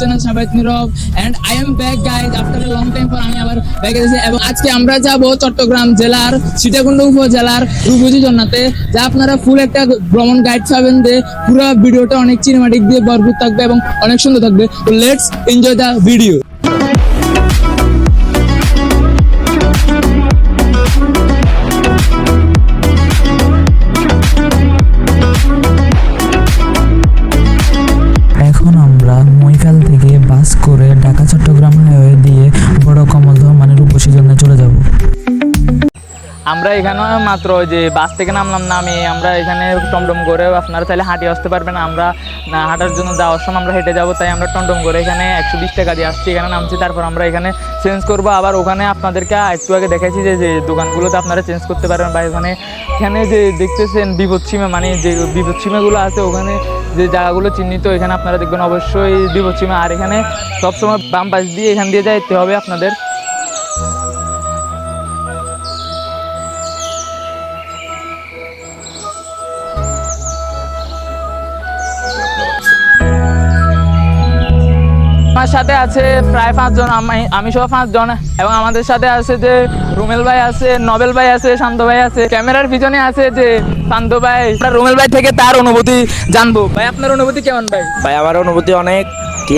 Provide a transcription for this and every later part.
Channel সাবাইত Nirab. And I am back guys after long time পর আমি আবার back এসেছি। এবং আজকে আমরা যাব চট্টগ্রাম জেলার সীতাকুণ্ড উপজেলার রূপজি জন্নাতে। যা আপনারা ফুল একটা ভ্রমণ গাইড পাবেন যে পুরো ভিডিওটা অনেক সিনেমাটিক দিয়ে ভরপুর থাকবে এবং অনেক সুন্দর থাকবে। লেটস এনজয় দ্য ভিডিও আমরা এখানে মাত্র যে বাস থেকে নামলাম নামে আমরা এখানে টমটম করে আপনারা চাইলে হাঁটি আসতে পারবেন। আমরা হাঁটার জন্য যাওয়ার সময় আমরা হেঁটে যাব, তাই আমরা টমটম করে এখানে একশো বিশ টাকা দিয়ে আসছি, এখানে নামছি। তারপর আমরা এখানে চেঞ্জ করব। আবার ওখানে আপনাদেরকে একটু আগে দেখাইছি যে যে দোকানগুলোতে আপনারা চেঞ্জ করতে পারবেন বা এখানে এখানে যে দেখতেছেন বিপদ সীমা মানে যে বিপদ সীমাগুলো আছে, ওখানে যে জায়গাগুলো চিহ্নিত, এখানে আপনারা দেখবেন অবশ্যই বিপদ সীমা। আর এখানে সবসময় বাম পাশ দিয়ে এখান দিয়ে যাইতে হবে আপনাদের। আমার সাথে আছে প্রায় পাঁচজন আমি আমি সহ পাঁচজন। এবং আমাদের সাথে আছে যে রুমেল ভাই আছে নবেল ভাই আছে শান্ত ভাই আছে ক্যামেরার পিছনে আছে যে শান্ত ভাই। রুমেল ভাই থেকে তার অনুভূতি জানব। ভাই আপনার অনুভূতি কেমন ভাই? ভাই আমার অনুভূতি অনেক।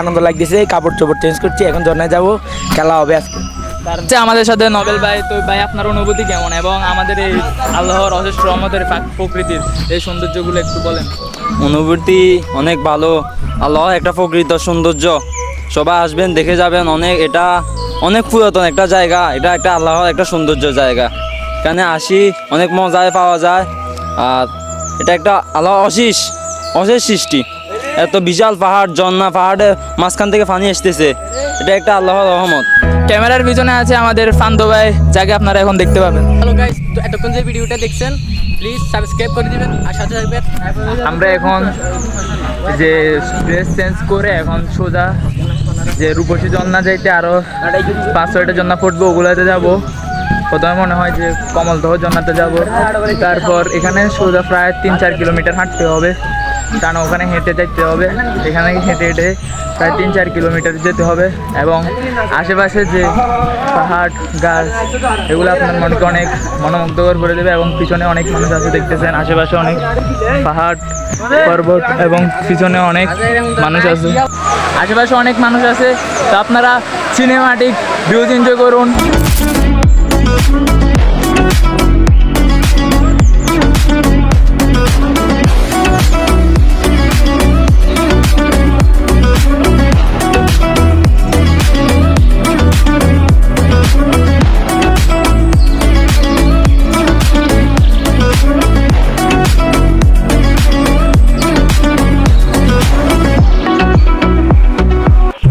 আনন্দ লাগতেছে কাপড় চোপড় চেঞ্জ করছি এখন জন্নায় যাব খেলা হবে আজকে। হচ্ছে আমাদের সাথে নবেল ভাই। তো ভাই আপনার অনুভূতি কেমন? এবং আমাদের এই আল্লাহর অশেষ রহমতের প্রকৃতির এই সৌন্দর্যগুলো একটু বলেন। অনুভূতি অনেক ভালো। আল্লাহ একটা প্রকৃত সৌন্দর্য। সবাই আসবেন দেখে যাবেন। অনেক এটা অনেক পুরাতন একটা জায়গা। এটা একটা আল্লাহর একটা সৌন্দর্য জায়গা। এখানে আসি অনেক মজায় পাওয়া যায়। আর এটা একটা আল্লাহ অশিস অশেষ সৃষ্টি। এত বিশাল পাহাড় ঝর্ণা পাহাড়ের মাঝখান থেকে পানি আসতেছে। এটা একটা আল্লাহর রহমত। ক্যামেরার পিছনে আছে আমাদের ভাই যাকে আপনারা এখন দেখতে পাবেন। হ্যালো গাইস তো এতক্ষণ যে ভিডিওটা দেখছেন প্লিজ সাবস্ক্রাইব করে দিবেন আর সাথে থাকবেন। আমরা এখন যে ড্রেস চেঞ্জ করে এখন সোজা যে রূপসী জন্না যাইতে আরও পাঁচ ছয়টা জন্না পড়ব ওগুলাতে যাব। প্রথমে মনে হয় যে কমলদহ জন্নাতে যাব। তারপর এখানে সোজা প্রায় তিন চার কিলোমিটার হাঁটতে হবে। কারণ ওখানে হেঁটে যেতে হবে। এখানে হেঁটে হেঁটে প্রায় তিন চার কিলোমিটার যেতে হবে। এবং আশেপাশে যে পাহাড়, গাছ, এগুলো আপনার মনকে অনেক মনোমুগ্ধকর করে দেবে এবং পিছনে অনেক মানুষ আছে দেখতেছেন। আশেপাশে অনেক পাহাড়, পর্বত এবং পিছনে অনেক মানুষ আছে। আশেপাশে অনেক মানুষ আছে তো আপনারা সিনেমাটিক ভিউজ এনজয় করুন।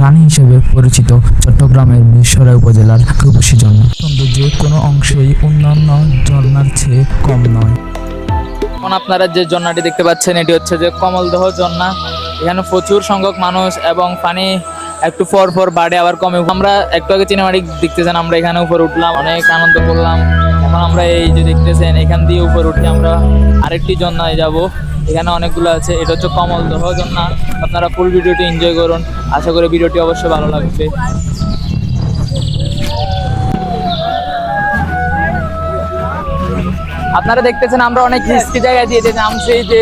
রানী হিসেবে পরিচিত চট্টগ্রামের মিরসরাই উপজেলার রূপসী জন্য সৌন্দর্যের কোনো অংশেই অন্যান্য ঝর্ণার চেয়ে কম নয়। এখন আপনারা যে ঝর্ণাটি দেখতে পাচ্ছেন, এটি হচ্ছে যে কমলদহ ঝর্ণা। এখানে প্রচুর সংখ্যক মানুষ এবং পানি একটু পর পর বাড়ে, আবার কমে। আমরা একটু আগে সিনেমাটিক দেখতেছেন আমরা এখানে উপরে উঠলাম, অনেক আনন্দ করলাম। এখন আমরা এই যে দেখতেছেন, এখান দিয়ে উপরে উঠে আমরা আরেকটি ঝর্ণায় যাব। এখানে অনেকগুলো আছে, এটা হচ্ছে কমলদহ ঝর্ণা আপনারা ফুল ভিডিওটি এনজয় করুন। আশা করি ভিডিওটি অবশ্যই ভালো লাগবে। আপনারা দেখতেছেন আমরা অনেক রিস্কি জায়গা দিয়ে নামছি যে,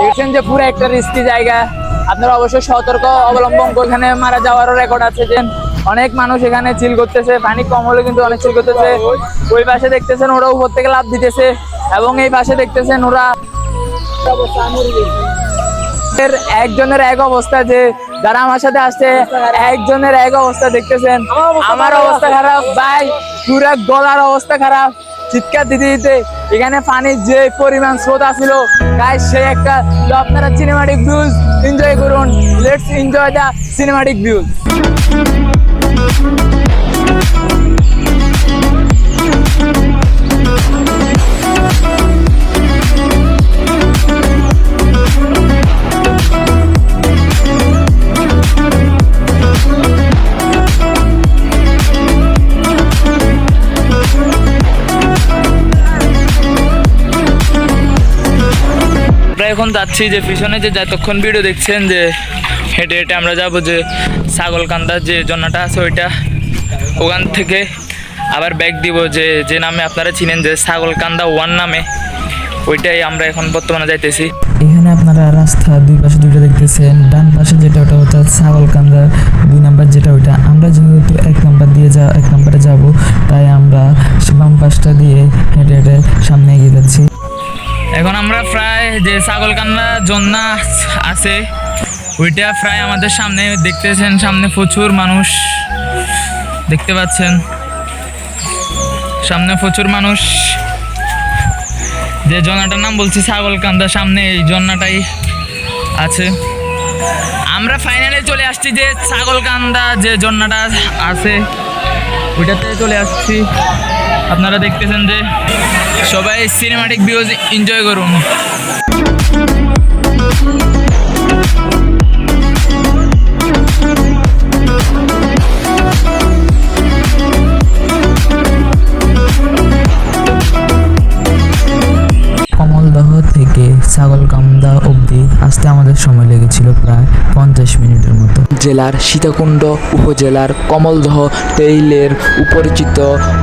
দেখছেন যে পুরো একটা রিস্কি জায়গা। আপনারা অবশ্যই সতর্ক অবলম্বন এখানে মারা যাওয়ারও রেকর্ড আছে যে, অনেক মানুষ এখানে চিল করতেছে। পানি কম হলে কিন্তু অনেক চিল করতেছে। ওই পাশে দেখতেছেন ওরা উপর থেকে লাভ দিতেছে এবং এই পাশে দেখতেছেন ওরা একজনের এক অবস্থা যে যারা আমার সাথে আসছে একজনের এক অবস্থা দেখতেছেন। আমার অবস্থা খারাপ। ভাই পুরা গলার অবস্থা খারাপ। চিৎকার দিতে দিতে এখানে পানির যে পরিমাণ স্রোত ছিল গাইস সে একটা তো আপনারা সিনেমাটিক ভিউজ এনজয় করুন। Let's enjoy the cinematic views এখন যাচ্ছি যে পিছনে যে যতক্ষণ ভিডিও দেখছেন যে হেঁটে হেঁটে আমরা যাব যে ছাগলকান্দার যে জন্যটা আছে ওইটা, ওখান থেকে আবার ব্যাগ দিব যে যে নামে আপনারা চিনেন যে ছাগলকান্দা ওয়ান নামে, ওইটাই আমরা এখন বর্তমানে যাইতেছি। এখানে আপনারা রাস্তা দুই পাশে দুটো দেখতেছেন, ডান পাশে যেটা ওটা হচ্ছে ছাগলকান্দা দুই নাম্বার যেটা ওইটা। আমরা যেহেতু এক নাম্বার দিয়ে যা, এক নাম্বারে যাব, তাই আমরা বাম পাশটা দিয়ে হেঁটে হেঁটে সামনে এগিয়ে যাচ্ছি। এখন আমরা প্রায় যে ছাগলকান্দা জন্না আছে, ওইটা প্রায় আমাদের সামনে দেখতেছেন, সামনে প্রচুর মানুষ দেখতে পাচ্ছেন। সামনে প্রচুর মানুষ। যে জন্নাটার নাম বলছি ছাগলকান্দা সামনে এই জন্নাটাই আছে। আমরা ফাইনালে চলে আসছি যে ছাগলকান্দা যে জন্নাটা আছে, ওইটাতে চলে আসছি। আপনারা দেখতেছেন যে সবাই সিনেমাটিক ভিউজ এনজয় করুন। আসতে আমাদের সময় লেগেছিল প্রায় পঞ্চাশ মিনিটের মতো। জেলার সীতাকুণ্ড উপজেলার কমলদহ টেইলের উপরিচিত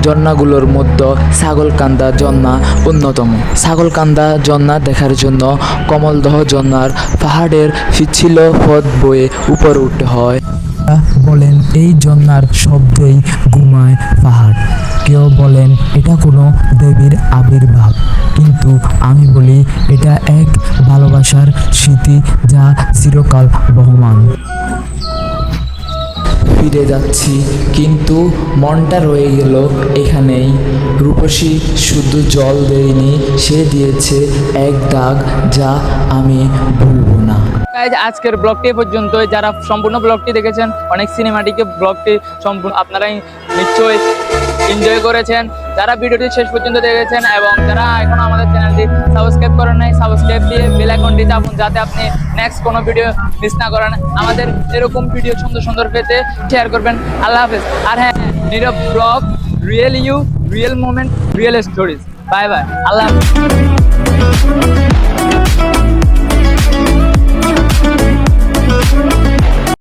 ঝর্ণাগুলোর মধ্যে ছাগলকান্দা ঝর্ণা অন্যতম। ছাগলকান্দা ঝর্ণা দেখার জন্য কমলদহ ঝর্ণার পাহাড়ের ফিছিল পথ বয়ে উপর উঠতে হয়। বলেন, এই জন্নার শব্দেই ঘুমায় পাহাড়। কেউ বলেন, এটা কোনো দেবীর আবির্ভাব। কিন্তু আমি বলি, এটা এক ভালোবাসার স্মৃতি যা চিরকাল বহমান। ফিরে যাচ্ছি। কিন্তু মনটা রয়ে গেল এখানেই। রূপসী শুধু জল দেয়নি, সে দিয়েছে এক দাগ যা আমি ভুলবো না। আজকের ব্লগটি এ পর্যন্তই। যারা সম্পূর্ণ ব্লগটি দেখেছেন, অনেক সিনেমাটিক ব্লগটি সম্পূর্ণ আপনারাই নিশ্চয়ই এনজয় করেছেন। যারা ভিডিওটি শেষ পর্যন্ত দেখেছেন এবং যারা এখনও আমাদের সাবস্ক্রাইব করেন নাই সাবস্ক্রাইব দিয়ে বেল আইকনটি চাপুন যাতে আপনি নেক্সট কোনো ভিডিও মিস না করেন। আমাদের এরকম ভিডিও সুন্দর সুন্দর পেতে শেয়ার করবেন। আল্লাহ হাফেজ। আর হ্যাঁ Nirab blog real you real moment real stories bye bye আল্লাহ হাফেজ।